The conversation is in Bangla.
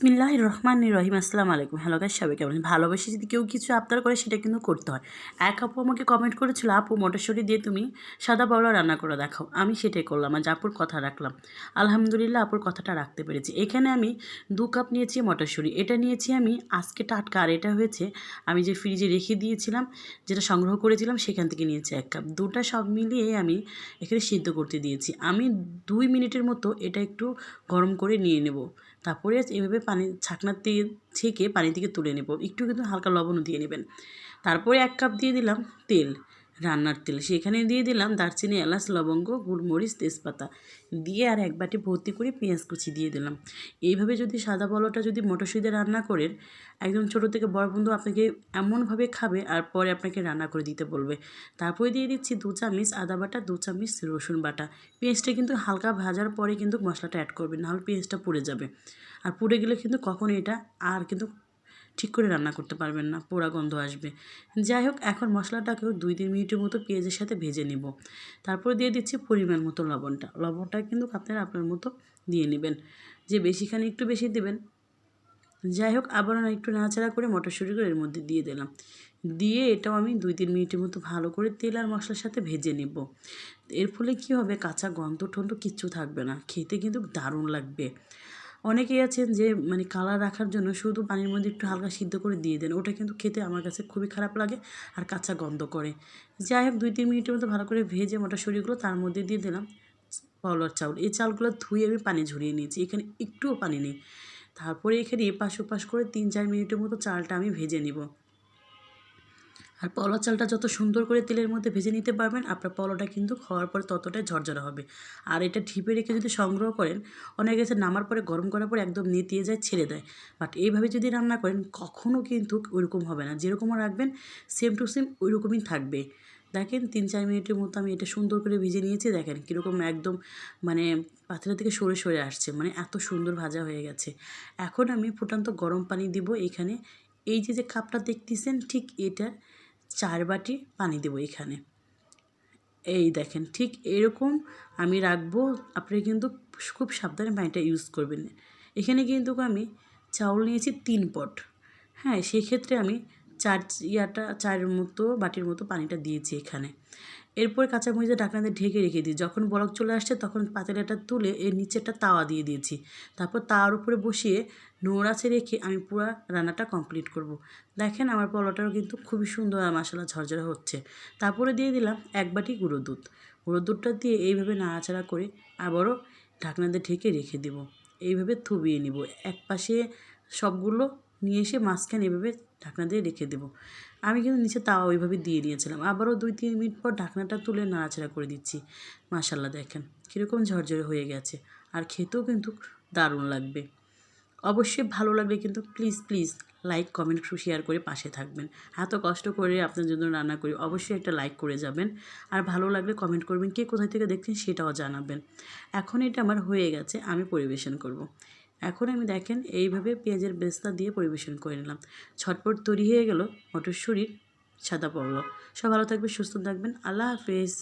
বিসমিল্লাহ রহমান রহিম আসসালামু আলাইকুম। হ্যালো গাইস সবাই কেমন? ভালোবেসে যদি কেউ কিছু আবদার করে, সেটা কিন্তু করতে হয়। এক আপু আমাকে কমেন্ট করেছিল, আপু, মটরশুঁটি দিয়ে তুমি সাদা বাউলা রান্না করে দেখাও। আমি সেটাই করলাম আর আপুর কথা রাখলাম। আলহামদুলিল্লাহ, আপুর কথাটা রাখতে পেরেছি। এখানে আমি দু কাপ নিয়েছি মটরশুঁটি। এটা নিয়েছি আমি আজকে টাটকা, আর এটা হয়েছে আমি যে ফ্রিজে রেখে দিয়েছিলাম, যেটা সংগ্রহ করেছিলাম, সেখান থেকে নিয়েছি এক কাপ। দুটা সব মিলিয়ে আমি এখানে সিদ্ধ করতে দিয়েছি। আমি দুই মিনিটের মতো এটা একটু গরম করে নিয়ে নেব। তারপরে এভাবে পানি ছাকনার দিয়ে ছেঁকে পানি থেকে তুলে নেব। একটু কিন্তু হালকা লবণও দিয়ে নেবেন। তারপরে এক কাপ দিয়ে দিলাম তেল। রান্নার তেল। সেখানে দিয়ে দিলাম দারচিনি, এলাচ, লবঙ্গ, গুড়মরিচ, তেজপাতা। দিয়ে আর এক বাটি ভর্তি করে পেঁয়াজ কুচি দিয়ে দিলাম। এইভাবে যদি সাদা বলটা যদি মটরশুঁটি রান্না করেন একদম ছোটো থেকে বড় বন্ধু আপনাকে এমনভাবে খাবে আর পরে আপনাকে রান্না করে দিতে বলবে। তারপরে দিয়ে দিচ্ছি দু চামচ আদা বাটা, দু চামচ রসুন বাটা। পেঁয়াজটা কিন্তু হালকা ভাজার পরে কিন্তু মশলাটা অ্যাড করবেন নাহলে পেঁয়াজটা পুড়ে যাবে। আর পুড়ে গেলে কিন্তু কখনো এটা আর কিন্তু ঠিক করে রান্না করতে পারবেন না, পোড়া গন্ধ আসবে। যাই হোক, এখন মশলাটাকেও দুই তিন মিনিটের মতো পেঁয়াজের সাথে ভেজে নেব। তারপর দিয়ে দিচ্ছি পরিমাণ মতো লবণটা। লবণটা কিন্তু আপনারা আপনার মতো দিয়ে নেবেন। যে বেশিখানে একটু বেশি দেবেন। যাই হোক, আবার একটু নাড়াচাড়া করে মটরশুঁটিগুলো এর মধ্যে দিয়ে দিলাম। দিয়ে এটাও আমি দুই তিন মিনিটের মতো ভালো করে তেল আর মশলার সাথে ভেজে নেব। এর ফলে কী হবে? কাঁচা গন্ধ টন্ধ কিচ্ছু থাকবে না। খেতে কিন্তু দারুণ লাগবে। অনেকেই আছেন যে মানে কালার রাখার জন্য শুধু পানির মধ্যে একটু হালকা সিদ্ধ করে দিয়ে দেন। ওটা কিন্তু খেতে আমার কাছে খুবই খারাপ লাগে আর কাঁচা গন্ধ করে। যাই হোক, দুই তিন মিনিটের মতো ভালো করে ভেজে মটরশুঁটিগুলো তার মধ্যে দিয়ে দিলাম পাউলার চাউল। এই চালগুলো ধুয়ে আমি পানি ঝরিয়ে নিয়েছি। এখানে একটুও পানি নেই। তারপরে এখানে এপাশ ওপাশ করে তিন চার মিনিটের মতো চালটা আমি ভেজে নিব। আর পলা চালটা যত সুন্দর করে তেলের মধ্যে ভেজে নিতে পারবেন, আপনার পলোটা কিন্তু খাওয়ার পরে ততটাই ঝরঝরা হবে। আর এটা ঢিপে রেখে যদি সংগ্রহ করেন, অনেক গেছে নামার পরে, গরম করার পরে একদম নেতিয়ে যায়, ছেড়ে দেয়। বাট এইভাবে যদি রান্না করেন কখনও কিন্তু ওইরকম হবে না। যেরকম রাখবেন সেম টু সেম ওই রকমই থাকবে। দেখেন, তিন চার মিনিটের মতো আমি এটা সুন্দর করে ভেজে নিয়েছি, দেখেন কীরকম একদম মানে পাথরের থেকে সরে সরে আসছে মানে এত সুন্দর ভাজা হয়ে গেছে। এখন আমি ফুটান্ত গরম পানি দিব এখানে। এই যে যে কাপটা দেখতেছেন, ঠিক এটার চার বাটি পানি দেবো এখানে। এই দেখেন, ঠিক এরকম আমি রাখব, আপনি কিন্তু খুব সাবধানে পানিটা ইউজ করবেন। এখানে কিন্তু আমি চাউল নিয়েছি তিন পট। হ্যাঁ সেক্ষেত্রে আমি চার ইয়াটা চারের মতো বাটির মতো পানিটা দিয়েছি এখানে। এরপর কাঁচামরিচের ঢাকনাতে ঢেকে রেখে দিই। যখন বরফ চলে আসছে, তখন পাতিলাটা তুলে এর নিচে একটা তাওয়া দিয়ে দিয়েছি। তারপর তাওয়ার উপরে বসিয়ে নোড়াচে রেখে আমি পুরো রান্নাটা কমপ্লিট করব। দেখেন আমার পরোটাও কিন্তু খুবই সুন্দর আর মশলা ঝরঝরা হচ্ছে। তারপরে দিয়ে দিলাম এক বাটি গুঁড়ো দুধ। গুঁড়ো দুধটা দিয়ে এইভাবে নাড়াচাড়া করে আবারও ঢাকনাতে ঢেকে রেখে দেব। এইভাবে থুবিয়ে নিব। এক পাশে সবগুলো নিয়ে এসে মাঝখানে এভাবে ঢাকনা দিয়ে রেখে দেবো। আমি কিন্তু নিচে তাওয়া ওইভাবে দিয়ে নিয়েছিলাম আবারও দুই, তিন মিনিট পর ঢাকনাটা তুলে নাড়াচাড়া করে দিচ্ছি। মাশাল্লাহ দেখেন কীরকম ঝরঝরে হয়ে গেছে। আর খেতেও কিন্তু দারুণ লাগবে। অবশ্যই ভালো লাগলে কিন্তু please please like comment share করে পাশে থাকবেন। এত কষ্ট করে আপনার জন্য রান্না করি, অবশ্যই একটা লাইক করে যাবেন। আর ভালো লাগলে কমেন্ট করবেন, কে কোথায় থেকে দেখছেন সেটাও জানাবেন। এখন এটা আমার হয়ে গেছে, আমি পরিবেশন করব। এখন আমি দেখেন এইভাবে পেঁয়াজের বেস্তা দিয়ে পরিবেশন করে নিলাম। ছটপট তৈরি হয়ে গেল, মটরশুঁড়ির সাদা পড়ল সব ভালো থাকবে সুস্থ থাকবেন। আল্লাহ হাফেজ।